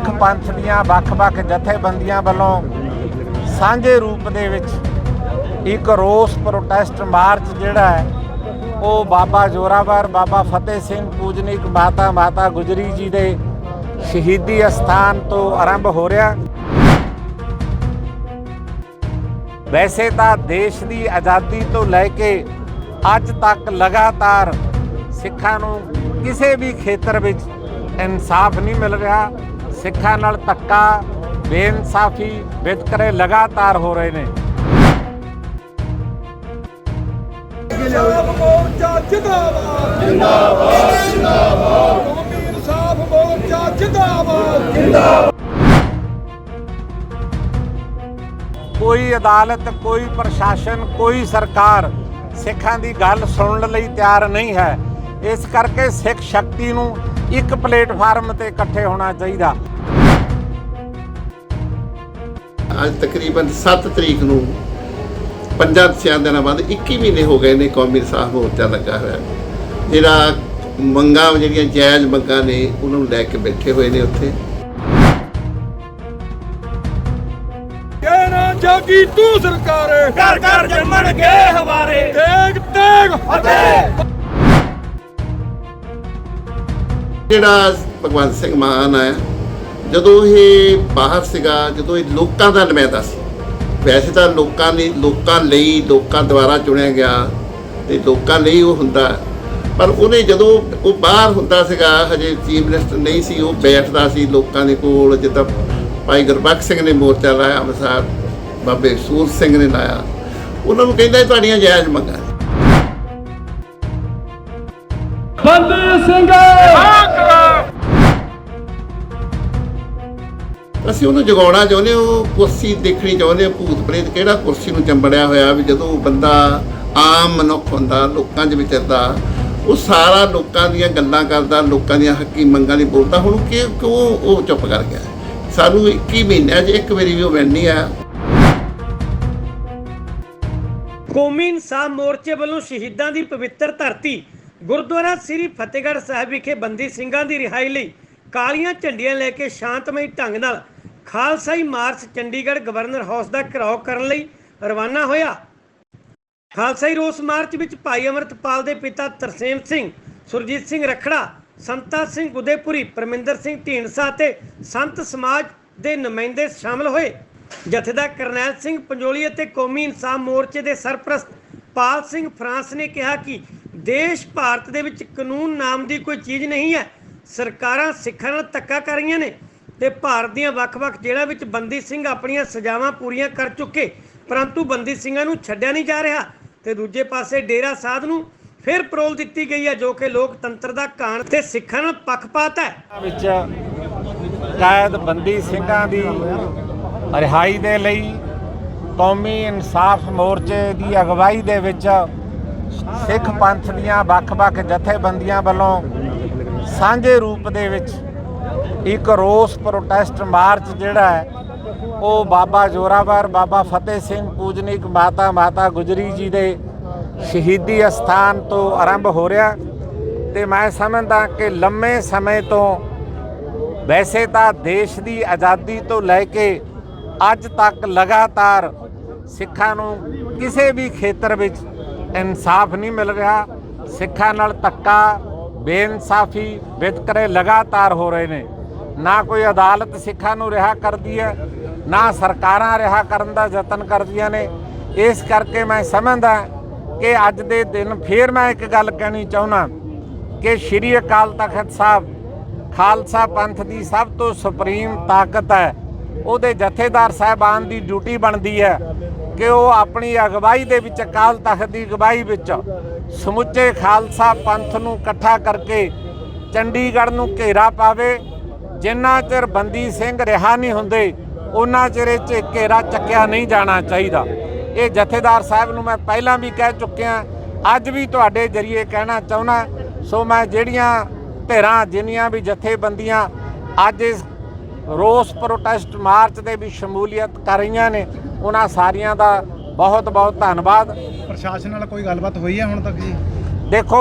ਸਿੱਖ ਪੰਥ ਦੀਆਂ ਵੱਖ-ਵੱਖ ਜਥੇਬੰਦੀਆਂ ਵੱਲੋਂ ਸਾਂਝੇ ਰੂਪ ਦੇ ਵਿੱਚ ਇੱਕ ਰੋਸ ਪ੍ਰੋਟੈਸਟ ਮਾਰਚ ਜਿਹੜਾ ਹੈ, ਉਹ ਬਾਬਾ ਜੋਰਾਵਰ, ਬਾਬਾ ਫਤਿਹ ਸਿੰਘ ਪੂਜਨੀਕ ਮਾਤਾ ਮਾਤਾ ਗੁਜਰੀ ਜੀ ਦੇ ਸ਼ਹੀਦੀ ਅਸਥਾਨ ਤੋਂ ਆਰੰਭ ਹੋ ਰਿਹਾ। ਵੈਸੇ ਤਾਂ ਦੇਸ਼ ਦੀ ਆਜ਼ਾਦੀ ਤੋਂ ਲੈ ਕੇ ਅੱਜ ਤੱਕ ਲਗਾਤਾਰ ਸਿੱਖਾਂ ਨੂੰ ਕਿਸੇ ਵੀ ਖੇਤਰ ਵਿੱਚ ਇਨਸਾਫ ਨਹੀਂ ਮਿਲ ਰਿਹਾ। ਸਿੱਖਾਂ ਨਾਲ ਧੱਕਾ, ਬੇਇਨਸਾਫੀ, ਵਿਤਕਰੇ ਲਗਾਤਾਰ ਹੋ ਰਹੇ ਨੇ। ਜਿੰਦਾਬਾਦ ਜਿੰਦਾਬਾਦ ਜਿੰਦਾਬਾਦ ਕੌਮੀ ਇਨਸਾਫ ਮੋਰਚਾ ਜਿੰਦਾਬਾਦ ਕੋਈ ਅਦਾਲਤ, ਕੋਈ ਪ੍ਰਸ਼ਾਸਨ, ਕੋਈ ਸਰਕਾਰ ਸਿੱਖਾਂ ਦੀ ਗੱਲ ਸੁਣਨ ਲਈ ਤਿਆਰ ਨਹੀਂ ਹੈ। ਇਸ ਕਰਕੇ ਸਿੱਖ ਸ਼ਕਤੀ ਨੂੰ ਇੱਕ ਪਲੇਟਫਾਰਮ ਤੇ ਇਕੱਠੇ ਹੋਣਾ ਚਾਹੀਦਾ। ਅੱਜ ਤਕਰੀਬਨ 7 ਤਰੀਕ ਨੂੰ ਪੰਜਾਂ ਛਿਆਂ ਦਿਨਾਂ ਬਾਅਦ 21 ਮਹੀਨੇ ਹੋ ਗਏ ਨੇ ਕੌਮੀ ਇਨਸਾਫ ਮੋਰਚਾ ਲੱਗਾ ਹੋਇਆ। ਜਿਹੜਾ ਮੰਗਾਂ ਜਿਹੜੀਆਂ ਜਾਇਜ਼ ਮੰਗਾਂ ਨੇ ਉਹਨਾਂ ਨੂੰ ਲੈ ਕੇ ਬੈਠੇ ਹੋਏ ਨੇ ਉੱਥੇ। ਕਹਿਣਾ ਜਾਗੀ ਤੂੰ ਸਰਕਾਰੇ। ਘਰ ਘਰ ਜੰਮਣਗੇ ਹਵਾਰੇ। ਤੇਗ ਤੇਗ ਫਤਿਹ ਜਿਹੜਾ ਭਗਵੰਤ ਸਿੰਘ ਮਾਨ ਹੈ ਜਦੋਂ ਇਹ ਬਾਹਰ ਸੀਗਾ ਜਦੋਂ ਇਹ ਲੋਕਾਂ ਦਾ ਨੁਮਾਇੰਦਾ ਸੀ ਵੈਸੇ ਤਾਂ ਲੋਕਾਂ ਨੇ ਲੋਕਾਂ ਲਈ ਲੋਕਾਂ ਦੁਆਰਾ ਚੁਣਿਆ ਗਿਆ ਤੇ ਲੋਕਾਂ ਲਈ ਉਹ ਹੁੰਦਾ। ਪਰ ਉਹਨੇ ਜਦੋਂ ਉਹ ਬਾਹਰ ਹੁੰਦਾ ਸੀਗਾ ਹਜੇ ਚੀਫ ਮਿਨਿਸਟਰ ਨਹੀਂ ਸੀ ਉਹ ਬੈਠਦਾ ਸੀ ਲੋਕਾਂ ਦੇ ਕੋਲ ਜਿੱਦਾਂ ਭਾਈ ਗੁਰਬਖਸ਼ ਸਿੰਘ ਨੇ ਮੋਰਚਾ ਲਾਇਆ ਅੰਮ੍ਰਿਤਸਰ ਬਾਬੇ ਸੂਰ ਸਿੰਘ ਨੇ ਲਾਇਆ। ਉਹਨਾਂ ਨੂੰ ਕਹਿੰਦਾ ਤੁਹਾਡੀਆਂ ਜਾਇਜ਼ ਮੰਗਾਂ। ਬੰਦੀ ਸਿੰਘ। ਅਸੀਂ ਉਹਨੂੰ ਜਗਾਉਣਾ ਚਾਹੁੰਦੇ ਉਹ ਕੁਰਸੀ ਦੇਖਣੀ ਚਾਹੁੰਦੇ ਭੂਤ ਪ੍ਰੇਤ ਕਿਹੜਾ ਕੁਰਸੀ ਨੂੰ ਚੰਬੜਿਆ ਹੋਇਆ ਵੀ ਜਦੋਂ ਬੰਦਾ ਆਮ ਮਨੁੱਖ ਹੁੰਦਾ, ਲੋਕਾਂ 'ਚ ਵਿਚਰਦਾ ਉਹ ਸਾਰਾ ਲੋਕਾਂ ਦੀਆਂ ਗੱਲਾਂ ਕਰਦਾ, ਲੋਕਾਂ ਦੀਆਂ ਹੱਕੀ ਮੰਗਾਂ ਲਈ ਬੋਲਦਾ, ਹੁਣ ਕਿ ਕਿਉਂ ਉਹ ਚੁੱਪ ਕਰ ਗਿਆ? ਸਾਨੂੰ 21 ਮਹੀਨਿਆਂ 'ਚ ਇੱਕ ਵਾਰੀ ਵੀ ਉਹ ਮਿਲ ਨਹੀਂ ਕੌਮੀ ਇਨਸਾਫ ਮੋਰਚੇ ਵੱਲੋਂ ਸ਼ਹੀਦਾਂ ਦੀ ਪਵਿੱਤਰ ਧਰਤੀ ਗੁਰਦੁਆਰਾ ਸ੍ਰੀ ਫਤਿਹਗੜ੍ਹ ਸਾਹਿਬ ਵਿਖੇ ਬੰਦੀ ਸਿੰਘਾਂ ਦੀ ਰਿਹਾਈ ਲਈ ਕਾਲੀਆਂ ਝੰਡੀਆਂ ਲੈ ਕੇ ਸ਼ਾਂਤਮਈ ਢੰਗ ਨਾਲ ਖਾਲਸਾਈ ਮਾਰਚ ਚੰਡੀਗੜ੍ਹ ਗਵਰਨਰ ਹਾਊਸ ਦਾ ਘਿਰਾਓ ਕਰਨ ਲਈ ਰਵਾਨਾ ਹੋਇਆ। ਖਾਲਸਾਈ ਰੋਸ ਮਾਰਚ ਵਿੱਚ ਭਾਈ ਅਮਰਤਪਾਲ ਦੇ ਪਿਤਾ ਤਰਸੇਮ ਸਿੰਘ, ਸੁਰਜੀਤ ਸਿੰਘ ਰਖੜਾ, ਸੰਤਾ ਸਿੰਘ ਉਦੇਪੁਰੀ, ਪਰਮਿੰਦਰ ਸਿੰਘ ਢੀਂਡਸਾ ਅਤੇ ਸੰਤ ਸਮਾਜ ਦੇ ਨੁਮਾਇੰਦੇ ਸ਼ਾਮਲ ਹੋਏ। ਜਥੇਦਾਰ ਕਰਨੈਲ ਸਿੰਘ ਪੰਜੋਲੀ ਅਤੇ ਕੌਮੀ ਇਨਸਾਫ ਮੋਰਚੇ ਦੇ ਸਰਪ੍ਰਸਤ ਪਾਲ ਸਿੰਘ ਫਰਾਂਸ ਨੇ ਕਿਹਾ ਕਿ ਦੇਸ਼ ਭਾਰਤ ਦੇ ਵਿੱਚ ਕਾਨੂੰਨ ਨਾਮ ਦੀ ਕੋਈ ਚੀਜ਼ ਨਹੀਂ ਹੈ। ਸਰਕਾਰਾਂ ਸਿੱਖਾਂ ਨਾਲ ਧੱਕਾ ਕਰ ਰਹੀਆਂ ਨੇ ਤੇ ਭਾਰਤ ਦੀਆਂ ਵੱਖ-ਵੱਖ ਜੇਲ੍ਹਾਂ ਵਿੱਚ ਬੰਦੀ ਸਿੰਘ ਆਪਣੀਆਂ ਸਜ਼ਾਵਾਂ ਪੂਰੀਆਂ ਕਰ ਚੁੱਕੇ, ਪਰੰਤੂ ਬੰਦੀ ਸਿੰਘਾਂ ਨੂੰ ਛੱਡਿਆ ਨਹੀਂ ਜਾ ਰਿਹਾ ਤੇ ਦੂਜੇ ਪਾਸੇ ਡੇਰਾ ਸਾਧ ਨੂੰ ਫਿਰ ਪਰੋਲ ਦਿੱਤੀ ਗਈ ਹੈ ਜੋ ਕਿ ਲੋਕਤੰਤਰ ਦਾ ਕਾਣ ਤੇ ਸਿੱਖਾਂ ਨਾਲ ਪੱਖਪਾਤ ਹੈ। ਵਿੱਚ ਕੈਦ ਬੰਦੀ ਸਿੰਘਾਂ ਦੀ ਰਿਹਾਈ ਦੇ ਲਈ ਕੌਮੀ ਇਨਸਾਫ ਮੋਰਚੇ ਦੀ ਅਗਵਾਈ ਦੇ ਵਿੱਚ ਸਿੱਖ ਪੰਥ ਦੀਆਂ ਵੱਖ-ਵੱਖ ਜਥੇਬੰਦੀਆਂ ਵੱਲੋਂ ਸਾਂਝੇ ਰੂਪ ਦੇ ਵਿੱਚ ਇੱਕ ਰੋਸ ਪ੍ਰੋਟੈਸਟ ਮਾਰਚ ਜਿਹੜਾ ਹੈ, ਉਹ ਬਾਬਾ ਜੋਰਾਵਰ, ਬਾਬਾ ਫਤਿਹ ਸਿੰਘ ਪੂਜਨੀਕ ਮਾਤਾ ਮਾਤਾ ਗੁਜਰੀ ਜੀ ਦੇ ਸ਼ਹੀਦੀ ਅਸਥਾਨ ਤੋਂ ਆਰੰਭ ਹੋ ਰਿਹਾ। ਤੇ ਮੈਂ ਸਮਝਦਾ ਕਿ ਲੰਮੇ ਸਮੇਂ ਤੋਂ ਵੈਸੇ ਤਾਂ ਦੇਸ਼ ਦੀ ਆਜ਼ਾਦੀ ਤੋਂ ਲੈ ਕੇ ਅੱਜ ਤੱਕ ਲਗਾਤਾਰ ਸਿੱਖਾਂ ਨੂੰ ਕਿਸੇ ਵੀ ਖੇਤਰ ਵਿੱਚ ਇਨਸਾਫ ਨਹੀਂ ਮਿਲ ਰਿਹਾ। ਸਿੱਖਾਂ ਨਾਲ ਧੱਕਾ ਬੇਇਨਸਾਫੀ ਵਿਤਕਰੇ ਲਗਾਤਾਰ ਹੋ ਰਹੇ ਨੇ। ਨਾ ਕੋਈ ਅਦਾਲਤ ਸਿੱਖਾਂ ਨੂੰ ਰਿਹਾ ਕਰਦੀ ਹੈ, ਨਾ ਸਰਕਾਰਾਂ ਰਿਹਾ ਕਰਨ ਦਾ ਯਤਨ ਕਰਦੀਆਂ ਨੇ। ਇਸ ਕਰਕੇ ਮੈਂ ਸਮਝਦਾ ਕਿ ਅੱਜ ਦੇ ਦਿਨ ਫੇਰ ਮੈਂ ਇੱਕ ਗੱਲ ਕਹਿਣੀ ਚਾਹੁੰਦਾ ਕਿ ਸ਼੍ਰੀ ਅਕਾਲ ਤਖਤ ਸਾਹਿਬ, ਖਾਲਸਾ ਪੰਥ ਦੀ ਸਭ ਤੋਂ ਸੁਪਰੀਮ ਤਾਕਤ ਹੈ। ਉਹਦੇ ਜਥੇਦਾਰ ਸਾਹਿਬਾਨ ਦੀ ਡਿਊਟੀ ਬਣਦੀ ਹੈ ਕਿ ਉਹ ਆਪਣੀ ਅਗਵਾਈ ਦੇ ਵਿੱਚ ਅਕਾਲ ਤਖਤ ਦੀ ਅਗਵਾਈ ਵਿੱਚ ਸਮੁੱਚੇ ਖਾਲਸਾ ਪੰਥ ਨੂੰ ਇਕੱਠਾ ਕਰਕੇ ਚੰਡੀਗੜ੍ਹ ਨੂੰ ਘੇਰਾ ਪਾਵੇ, ਜਿੰਨਾ ਚਿਰ ਬੰਦੀ ਸਿੰਘ ਰਿਹਾ ਨਹੀਂ ਹੁੰਦੇ, ਉਹਨਾਂ ਚਿਰ ਇਹ 'ਚ ਘੇਰਾ ਚੱਕਿਆ ਨਹੀਂ ਜਾਣਾ ਚਾਹੀਦਾ। ਇਹ ਜਥੇਦਾਰ ਸਾਹਿਬ ਨੂੰ ਮੈਂ ਪਹਿਲਾਂ ਵੀ ਕਹਿ ਚੁੱਕਿਆ, ਅੱਜ ਵੀ ਤੁਹਾਡੇ ਜਰੀਏ ਕਹਿਣਾ ਚਾਹੁੰਦਾ, ਸੋ ਮੈਂ ਜਿਹੜੀਆਂ ਧਿਰਾਂ, ਜਿੰਨੀਆਂ ਵੀ ਜਥੇਬੰਦੀਆਂ ਅੱਜ ਇਸ ਰੋਸ ਪ੍ਰੋਟੈਸਟ ਮਾਰਚ ਦੇ ਵੀ ਸ਼ਮੂਲੀਅਤ ਕਰ ਰਹੀਆਂ ਨੇ, ਉਹਨਾਂ ਸਾਰੀਆਂ ਦਾ ਬਹੁਤ ਬਹੁਤ ਧੰਨਵਾਦ। ਪ੍ਰਸ਼ਾਸਨ ਨਾਲ ਕੋਈ ਗੱਲਬਾਤ ਹੋਈ ਹੈ ਹੁਣ ਤੱਕ ਜੀ? ਦੇਖੋ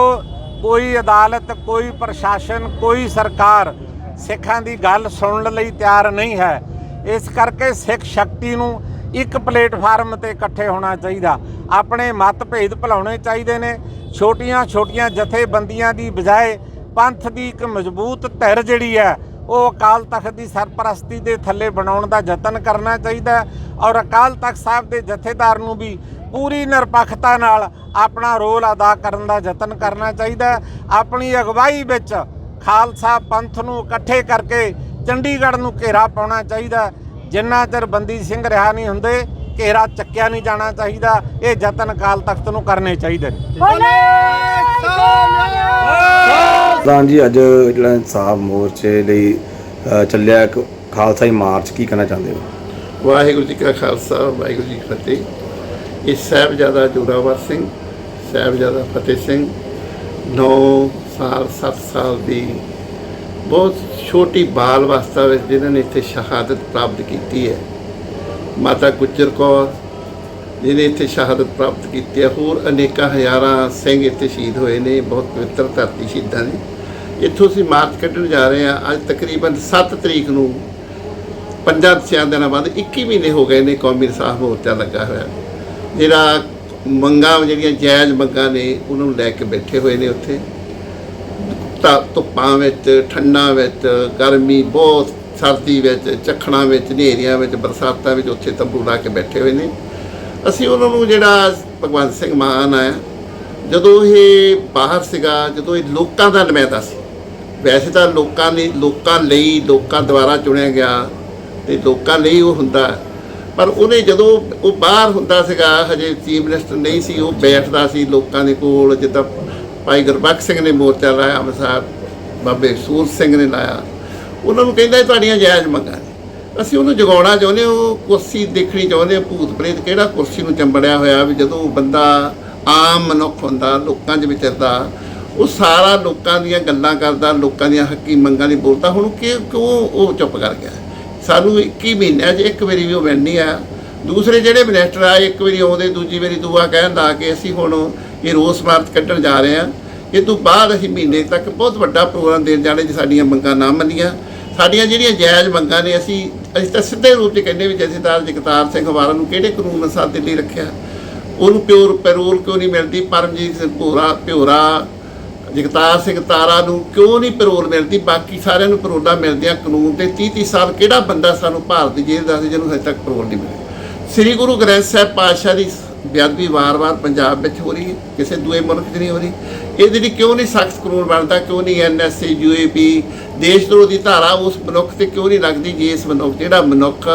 ਕੋਈ ਅਦਾਲਤ ਕੋਈ ਪ੍ਰਸ਼ਾਸਨ ਕੋਈ ਸਰਕਾਰ ਸਿੱਖਾਂ ਦੀ ਗੱਲ ਸੁਣਨ ਲਈ ਤਿਆਰ ਨਹੀਂ ਹੈ। ਇਸ ਕਰਕੇ ਸਿੱਖ ਸ਼ਕਤੀ ਨੂੰ ਇੱਕ ਪਲੇਟਫਾਰਮ ਤੇ ਇਕੱਠੇ ਹੋਣਾ ਚਾਹੀਦਾ। ਆਪਣੇ ਮਤਭੇਦ ਭੁਲਾਉਣੇ ਚਾਹੀਦੇ ਨੇ। ਛੋਟੀਆਂ ਛੋਟੀਆਂ ਜਥੇਬੰਦੀਆਂ ਦੀ ਬਜਾਏ ਪੰਥ ਦੀ ਇੱਕ ਮਜ਼ਬੂਤ ਧਿਰ ਜਿਹੜੀ ਹੈ ਉਹ ਅਕਾਲ ਤਖਤ ਦੀ ਸਰਪ੍ਰਸਤੀ ਦੇ ਥੱਲੇ ਬਣਾਉਣ ਦਾ ਯਤਨ ਕਰਨਾ ਚਾਹੀਦਾ ਔਰ ਅਕਾਲ ਤਖਤ ਸਾਹਿਬ ਦੇ ਜਥੇਦਾਰ ਨੂੰ ਵੀ ਪੂਰੀ ਨਿਰਪੱਖਤਾ ਨਾਲ ਆਪਣਾ ਰੋਲ ਅਦਾ ਕਰਨ ਦਾ ਯਤਨ ਕਰਨਾ ਚਾਹੀਦਾ ਆਪਣੀ ਅਗਵਾਈ ਵਿੱਚ ਖਾਲਸਾ ਪੰਥ ਨੂੰ ਇਕੱਠੇ ਕਰਕੇ ਚੰਡੀਗੜ੍ਹ ਨੂੰ ਘੇਰਾ ਪਾਉਣਾ ਚਾਹੀਦਾ ਜਿੰਨਾ ਚਿਰ ਬੰਦੀ ਸਿੰਘ ਰਿਹਾ ਨਹੀਂ ਹੁੰਦੇ ਘੇਰਾ ਚੱਕਿਆ ਨਹੀਂ ਜਾਣਾ ਚਾਹੀਦਾ ਇਹ ਯਤਨ ਅਕਾਲ ਤਖਤ ਨੂੰ ਕਰਨੇ ਚਾਹੀਦੇ ਨੇ। ਪ੍ਰਧਾਨ ਜੀ ਅੱਜ ਜਿਹੜਾ ਇਨਸਾਫ ਮੋਰਚੇ ਲਈ ਅ, ਚੱਲਿਆ ਇੱਕ ਖਾਲਸਾ ਹੀ ਮਾਰਚ ਕੀ ਕਹਿਣਾ ਚਾਹੁੰਦੇ ਹੋ? ਵਾਹਿਗੁਰੂ ਜੀ ਕਾ ਖਾਲਸਾ ਵਾਹਿਗੁਰੂ ਜੀ ਕੀ ਫਤਿਹ। ਇਹ ਸਾਹਿਬਜ਼ਾਦਾ ਜੋਰਾਵਰ ਸਿੰਘ ਸਾਹਿਬਜ਼ਾਦਾ ਫਤਿਹ ਸਿੰਘ 9 ਸਾਲ 7 ਸਾਲ ਦੀ ਬਹੁਤ ਛੋਟੀ ਬਾਲ ਅਵਸਥਾ ਵਿੱਚ ਜਿਨ੍ਹਾਂ ਨੇ ਇੱਥੇ ਸ਼ਹਾਦਤ ਪ੍ਰਾਪਤ ਕੀਤੀ ਹੈ। ਮਾਤਾ ਗੁੱਜਰ ਕੌਰ ਜਿਹਨੇ ਇੱਥੇ ਸ਼ਹਾਦਤ ਪ੍ਰਾਪਤ ਕੀਤੀ ਹੈ। ਹੋਰ ਅਨੇਕਾਂ ਹਜ਼ਾਰਾਂ ਸਿੰਘ ਇੱਥੇ ਸ਼ਹੀਦ ਹੋਏ ਨੇ, ਬਹੁਤ ਪਵਿੱਤਰ ਧਰਤੀ ਸ਼ਹੀਦਾਂ ਦੀ। ਇੱਥੋਂ ਅਸੀਂ ਮਾਰਚ ਕੱਢਣ ਜਾ ਰਹੇ ਹਾਂ। ਅੱਜ ਤਕਰੀਬਨ 7 ਤਰੀਕ ਨੂੰ ਪੰਜਾਂ ਛਿਆਂ ਦਿਨਾਂ ਬਾਅਦ 21 ਮਹੀਨੇ ਹੋ ਗਏ ਨੇ ਕੌਮੀ ਸਾਹਿਬ ਮੋਰਚਾ ਲੱਗਾ ਹੋਇਆ। ਜਿਹੜਾ ਮੰਗਾਂ ਜਿਹੜੀਆਂ ਜਾਇਜ਼ ਮੰਗਾਂ ਨੇ, ਉਹਨਾਂ ਨੂੰ ਲੈ ਕੇ ਬੈਠੇ ਹੋਏ ਨੇ ਉੱਥੇ। ਧਾ- ਧੁੱਪਾਂ ਵਿੱਚ, ਠੰਡਾਂ ਵਿੱਚ, ਗਰਮੀ ਬਹੁਤ ਸਰਦੀ ਵਿੱਚ ਝੱਖੜਾਂ ਵਿੱਚ, ਹਨੇਰੀਆਂ ਵਿੱਚ, ਬਰਸਾਤਾਂ ਵਿੱਚ ਉੱਥੇ ਤੰਬੂ ਲਾ ਕੇ ਬੈਠੇ ਹੋਏ ਨੇ। ਅਸੀਂ ਉਹਨਾਂ ਨੂੰ ਜਿਹੜਾ ਭਗਵੰਤ ਸਿੰਘ ਮਾਨ ਆਇਆ, ਜਦੋਂ ਇਹ ਬਾਹਰ ਸੀਗਾ, ਜਦੋਂ ਇਹ ਲੋਕਾਂ ਦਾ ਨੁਮਾਇੰਦਾ ਸੀ। ਵੈਸੇ ਤਾਂ ਲੋਕਾਂ ਨੇ, ਲੋਕਾਂ ਲਈ ਲੋਕਾਂ ਦੁਆਰਾ ਚੁਣਿਆ ਗਿਆ ਤੇ ਲੋਕਾਂ ਲਈ ਉਹ ਹੁੰਦਾ। ਪਰ ਉਹਨੇ ਜਦੋਂ ਉਹ ਬਾਹਰ ਹੁੰਦਾ ਸੀਗਾ, ਹਜੇ ਚੀਫ ਮਿਨਿਸਟਰ ਨਹੀਂ ਸੀ, ਉਹ ਬੈਠਦਾ ਸੀ ਲੋਕਾਂ ਦੇ ਕੋਲ, ਜਿੱਦਾਂ ਭਾਈ ਗੁਰਬਖਸ਼ ਸਿੰਘ ਨੇ ਮੋਰਚਾ ਲਾਇਆ, ਅੰਮ੍ਰਿਤਸਰ, ਬਾਬੇ ਸੂਰ ਸਿੰਘ ਨੇ ਲਾਇਆ। ਉਹਨਾਂ ਨੂੰ ਕਹਿੰਦਾ ਤੁਹਾਡੀਆਂ ਜਾਇਜ਼ ਮੰਗਾਂ ਨੇ। ਅਸੀਂ ਉਹਨੂੰ ਜਗਾਉਣਾ ਚਾਹੁੰਦੇ ਹਾਂ, ਉਹ ਕੁਰਸੀ ਦੇਖਣੀ ਚਾਹੁੰਦੇ ਭੂਤ ਪ੍ਰੇਤ ਕਿਹੜਾ ਕੁਰਸੀ ਨੂੰ ਚੰਬੜਿਆ ਹੋਇਆ ਵੀ ਜਦੋਂ ਬੰਦਾ ਆਮ ਮਨੁੱਖ ਹੁੰਦਾ ਲੋਕਾਂ 'ਚ ਵਿਚਰਦਾ ਉਹ ਸਾਰਾ ਲੋਕਾਂ ਦੀਆਂ ਗੱਲਾਂ ਕਰਦਾ ਲੋਕਾਂ ਦੀਆਂ ਹੱਕੀ ਮੰਗਾਂ ਦੀ ਬੋਲਦਾ ਹੁਣ ਕਿ ਕਿਉਂ ਉਹ ਚੁੱਪ ਕਰ ਗਿਆ? ਸਾਨੂੰ 21 ਮਹੀਨਿਆਂ 'ਚ ਇੱਕ ਵਾਰੀ ਵੀ ਉਹ ਮਿਲ ਨਹੀਂ ਆਇਆ ਦੂਸਰੇ ਜਿਹੜੇ ਮਿਨਿਸਟਰ ਆਏ ਇੱਕ ਵਾਰੀ ਆਉਂਦੇ ਦੂਜੀ ਵਾਰੀ ਦੂਆ ਕਹਿਣ ਦਾ ਕਿ ਅਸੀਂ ਹੁਣ ਇਹ ਰੋਸ ਮਾਰਚ ਕੱਢਣ ਜਾ ਰਹੇ ਹਾਂ। ਇਹ ਤੋਂ ਬਾਅਦ ਅਸੀਂ ਮਹੀਨੇ ਤੱਕ ਬਹੁਤ ਵੱਡਾ ਪ੍ਰੋਗਰਾਮ ਦੇਣ ਜਾਣੇ ਜੇ ਸਾਡੀਆਂ ਮੰਗਾਂ ਨਾ ਮੰਨੀਆਂ। ਸਾਡੀਆਂ ਜਿਹੜੀਆਂ ਜਾਇਜ਼ ਮੰਗਾਂ ਨੇ, ਅਸੀਂ ਅਸੀਂ ਤਾਂ ਸਿੱਧੇ ਰੂਪ 'ਚ ਕਹਿੰਦੇ ਵੀ ਜਥੇਦਾਰ ਜਗਤਾਰ ਸਿੰਘ ਹਵਾਰਾ ਨੂੰ ਕਿਹੜੇ ਕਾਨੂੰਨ ਅਨੁਸਾਰ ਦਿੱਲੀ ਰੱਖਿਆ? ਉਹਨੂੰ ਪਿਓਰ ਪੈਰੋਲ ਕਿਉਂ ਨਹੀਂ ਮਿਲਦੀ? ਪਰਮਜੀਤ ਸਿੰਘ ਭੋਰਾ ਭਿਓਰਾ, ਜਗਤਾਰ ਸਿੰਘ ਤਾਰਾ ਨੂੰ ਕਿਉਂ ਨਹੀਂ ਪੈਰੋਲ ਮਿਲਦੀ? ਬਾਕੀ ਸਾਰਿਆਂ ਨੂੰ ਪੈਰੋਲਾਂ ਮਿਲਦੀਆਂ ਕਾਨੂੰਨ ਤੇ 30 30 ਸਾਲ ਕਿਹੜਾ ਬੰਦਾ ਸਾਨੂੰ ਭਾਰਤ ਦੀ ਜੇਲ੍ਹ ਦਾ ਸੀ ਜਿਹਨੂੰ ਹਜੇ ਤੱਕ ਪੈਰੋਲ ਨਹੀਂ ਮਿਲਿਆ? ਸ੍ਰੀ ਗੁਰੂ ਗ੍ਰੰਥ ਸਾਹਿਬ ਪਾਤਸ਼ਾਹ ਦੀ ਬੇਅਦਬੀ ਵਾਰ-ਵਾਰ ਪੰਜਾਬ ਵਿੱਚ ਹੋ ਰਹੀ ਹੈ, ਕਿਸੇ ਦੂਏ ਮੁਲਕ 'ਚ ਨਹੀਂ ਹੋ ਰਹੀ। ਇਹਦੇ ਲਈ ਕਿਉਂ ਨਹੀਂ ਸਖਤ ਕਾਨੂੰਨ ਬਣਦਾ, ਕਿਉਂ ਨਹੀਂ ਐਨਐਸਏ ਯੂਏਪੀ ਦੇਸ਼ ਧਰੋਹ ਦੀ ਧਾਰਾ ਉਸ ਮਨੁੱਖ ਤੇ ਕਿਉਂ ਨਹੀਂ ਲੱਗਦੀ ਜੇ ਇਸ ਮਨੁੱਖ, ਜਿਹੜਾ ਮਨੁੱਖ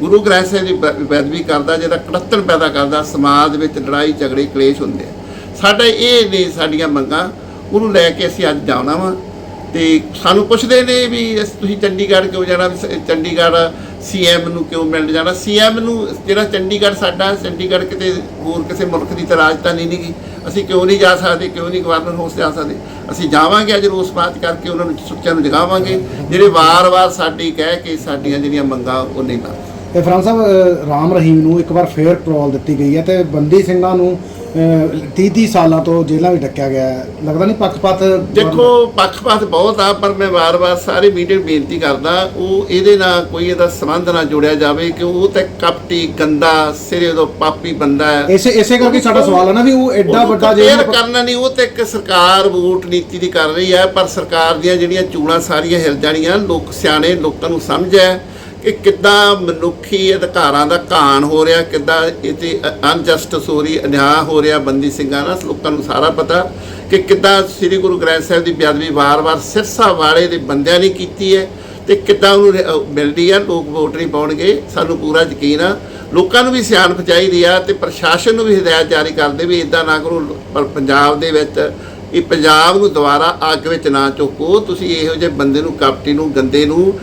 ਗੁਰੂ ਗ੍ਰੰਥ ਸਾਹਿਬ ਦੀ ਬੇ- ਬੇਅਦਬੀ ਕਰਦਾ ਜਿਹੜਾ ਕੜੱਤਣ ਪੈਦਾ ਕਰਦਾ, ਸਮਾਜ ਵਿੱਚ ਲੜਾਈ, ਝਗੜੇ, ਕਲੇਸ਼ ਹੁੰਦੇ ਸਾਡਾ ਇਹ ਨੇ ਸਾਡੀਆਂ ਮੰਗਾਂ, ਉਹਨੂੰ ਲੈ ਕੇ ਅਸੀਂ ਅੱਜ ਜਾਣਾ ਵਾ। ਤੇ ਸਾਨੂੰ ਪੁੱਛਦੇ ਨੇ ਵੀ ਤੁਸੀਂ ਚੰਡੀਗੜ੍ਹ ਕਿਉਂ ਜਾਣਾ ਵੀ ਸ- ਚੰਡੀਗੜ੍ਹ ਸੀਐਮ ਨੂੰ ਕਿਉਂ ਮਿਲਣ ਜਾਣਾ? ਸੀਐਮ ਨੂੰ ਜਿਹੜਾ ਚੰਡੀਗੜ੍ਹ ਸਾਡਾ, ਚੰਡੀਗੜ੍ਹ ਕਿਤੇ ਹੋਰ ਕਿਸੇ ਮੁਲਕ ਦੀ ਤਾਂ ਰਾਜਧਾਨੀ ਨਹੀਂ ਗੀ। ਅਸੀਂ ਕਿਉਂ ਨਹੀਂ ਜਾ ਸਕਦੇ, ਕਿਉਂ ਨਹੀਂ ਗਵਰਨਰ ਹਾਊਸ ਜਾ ਸਕਦੇ? ਅਸੀਂ ਜਾਵਾਂਗੇ ਅੱਜ ਰੋਸ ਬਾਤ ਕਰਕੇ, ਉਹਨਾਂ ਨੂੰ ਸੁੱਚਿਆਂ ਨੂੰ ਜਗਾਵਾਂਗੇ। ਜਿਹੜੇ ਵਾਰ-ਵਾਰ ਸਾਡੀ ਕਹਿ ਕੇ ਸਾਡੀਆਂ ਜਿਹੜੀਆਂ ਮੰਗਾਂ, ਉਹ ਨਹੀਂ ਮੰਨਦੇ। ਤੇ ਫਰਾਂ ਸਾਹਿਬ ਰਾਮ ਰਹੀਮ ਨੂੰ ਇੱਕ ਵਾਰ ਫੇਰ ਪੈਰੋਲ ਦਿੱਤੀ ਗਈ ਹੈ ਤੇ ਬੰਦੀ ਸਿੰਘਾਂ ਨੂੰ 30 30 ਸਾਲਾਂ ਤੋਂ ਜੇਲ੍ਹਾਂ ਵਿੱਚ ਡੱਕਿਆ ਗਿਆ ਹੈ। ਲੱਗਦਾ ਨਹੀਂ ਪੱਖਪਾਤ ਦੇਖੋ ਪੱਖਪਾਤ ਬਹੁਤ ਆ ਪਰ ਮੈਂ ਵਾਰ-ਵਾਰ ਸਾਰੇ ਮੀਡੀਆ ਨੂੰ ਬੇਨਤੀ ਕਰਦਾ ਉਹ ਇਹਦੇ ਨਾਲ ਕੋਈ ਇਹਦਾ ਸੰਬੰਧ ਨਾ ਜੋੜਿਆ ਜਾਵੇ ਕਿ ਉਹ ਤੇ ਕਪਟੀ ਗੰਦਾ ਸਿਰੇ ਤੋਂ ਪਾਪੀ ਬੰਦਾ ਹੈ। ਇਸੇ ਇਸੇ ਕਰਕੇ ਸਾਡਾ ਸਵਾਲ ਹੈ ਨਾ ਵੀ ਉਹ ਐਡਾ ਉਹਨੂੰ ਵੱਡਾ compare ਜੇਲ੍ਹ ਕਰਨਾ ਨਹੀਂ ਉਹ ਤੇ ਇੱਕ ਸਰਕਾਰ ਵੋਟ ਨੀਤੀ ਦੀ ਕਰ ਰਹੀ ਹੈ ਪਰ ਸਰਕਾਰ ਦੀਆਂ ਜਿਹੜੀਆਂ ਚੂੜਾਂ ਸਾਰੀਆਂ ਹਿਲ ਜਾਣੀਆਂ ਲੋਕ ਸਿਆਣੇ ਲੋਕਾਂ ਨੂੰ ਸਮਝ ਹੈ। ਕਿ ਕਿੱਦਾਂ ਮਨੁੱਖੀ ਅਧਿਕਾਰਾਂ ਦਾ ਘਾਣ ਹੋ ਰਿਹਾ, ਕਿੱਦਾਂ ਇਹ ਅਨਜਸਟਿਸ ਹੋ ਰਹੀ ਅਨਿਆਂ ਹੋ ਰਿਹਾ ਬੰਦੀ ਸਿੰਘਾਂ ਨਾਲ, ਲੋਕਾਂ ਨੂੰ ਸਾਰਾ ਪਤਾ ਕਿ ਕਿੱਦਾਂ ਸ੍ਰੀ ਗੁਰੂ ਗ੍ਰੰਥ ਸਾਹਿਬ ਦੀ ਬੇਅਦਬੀ ਵਾਰ-ਵਾਰ ਸਿਰਸਾ ਵਾਲੇ ਦੇ ਬੰਦਿਆਂ ਨੇ ਕੀਤੀ ਹੈ ਤੇ ਕਿੱਦਾਂ ਉਹਨੂੰ ਰਿ- ਅਹ ਮਿਲਦੀ ਆ, ਲੋਕ ਵੋਟ ਨਹੀਂ ਪਾਉਣਗੇ, ਸਾਨੂੰ ਪੂਰਾ ਯਕੀਨ ਆ। ਲੋਕਾਂ ਨੂੰ ਵੀ ਸਿਆਣਪ ਚਾਹੀਦੀ ਆ ਤੇ ਪ੍ਰਸ਼ਾਸਨ ਨੂੰ ਵੀ ਹਦਾਇਤ ਜਾਰੀ ਕਰਦੇ ਵੀ ਇਦਾਂ ਨਾ ਕਰੋ, ਪਰ ਪੰਜਾਬ ਦੇ ਵਿੱਚ ਇਹ ਪੰਜਾਬ ਨੂੰ ਦੁਬਾਰਾ ਅੱਗ ਵਿੱਚ ਨਾ ਝੋਕੋ ਤੁਸੀਂ ਇਹੋ ਜਿਹੇ ਬੰਦੇ ਨੂੰ, ਕਪਟੀ ਨੂੰ, ਗੰਦੇ ਨੂੰ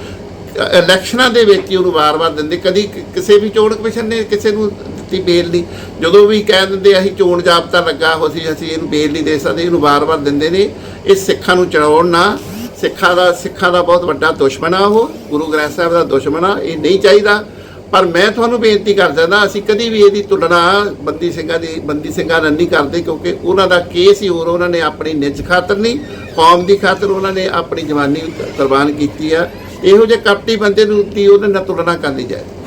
ਇਲੈਕਸ਼ਨਾਂ ਦੇ ਵਿੱਚ ਹੀ ਉਹਨੂੰ ਵਾਰ-ਵਾਰ ਦਿੰਦੇ। ਕਦੀ ਕਿਸੇ ਵੀ ਚੋਣ ਕਮਿਸ਼ਨ ਨੇ ਕਿਸੇ ਨੂੰ ਦਿੱਤੀ ਬੇਲ ਨਹੀਂ। ਜਦੋਂ ਵੀ ਕਹਿ ਦਿੰਦੇ, ਅਸੀਂ ਚੋਣ ਜਾਬਤਾ ਲੱਗਾ ਹੋ ਸੀ, ਅਸੀਂ ਇਹਨੂੰ ਬੇਲ ਨਹੀਂ ਦੇ ਸਕਦੇ। ਇਹਨੂੰ ਵਾਰ-ਵਾਰ ਦਿੰਦੇ ਨੇ। ਇਹ ਸਿੱਖਾਂ ਨੂੰ ਚੜਾਉਣ ਨਾ। ਸਿੱਖਾਂ ਦਾ ਸਿੱਖਾਂ ਦਾ ਬਹੁਤ ਵੱਡਾ ਦੁਸ਼ਮਣ ਆ ਉਹ। ਗੁਰੂ ਗ੍ਰੰਥ ਸਾਹਿਬ ਦਾ ਦੁਸ਼ਮਣ ਆ। ਇਹ ਨਹੀਂ ਚਾਹੀਦਾ। ਪਰ ਮੈਂ ਤੁਹਾਨੂੰ ਬੇਨਤੀ ਕਰ ਦਿੰਦਾ ਅਸੀਂ ਕਦੀ ਵੀ ਇਹਦੀ ਤੁਲਨਾ ਬੰਦੀ ਸਿੰਘਾਂ ਦੀ, ਬੰਦੀ ਸਿੰਘਾਂ ਨਾਲ ਨਹੀਂ ਕਰਦੇ ਕਿਉਂਕਿ ਉਹਨਾਂ ਦਾ ਕੇਸ ਹੀ ਹੋਰ, ਉਹਨਾਂ ਨੇ ਆਪਣੀ ਨਿੱਜ ਖਾਤਰ ਨਹੀਂ, ਕੌਮ ਦੀ ਖਾਤਰ ਉਹਨਾਂ ਨੇ ਆਪਣੀ ਜਵਾਨੀ ਕੁਰਬਾਨ ਕੀਤੀ ਆ। ਇਹੋ ਜੇ ਕਪਟੀ ਬੰਦੇ ਨੂੰ ਦੀ ਉਹਦੇ ਨਾਲ ਤੁਲਨਾ ਕਰਨੀ ਜਾਏ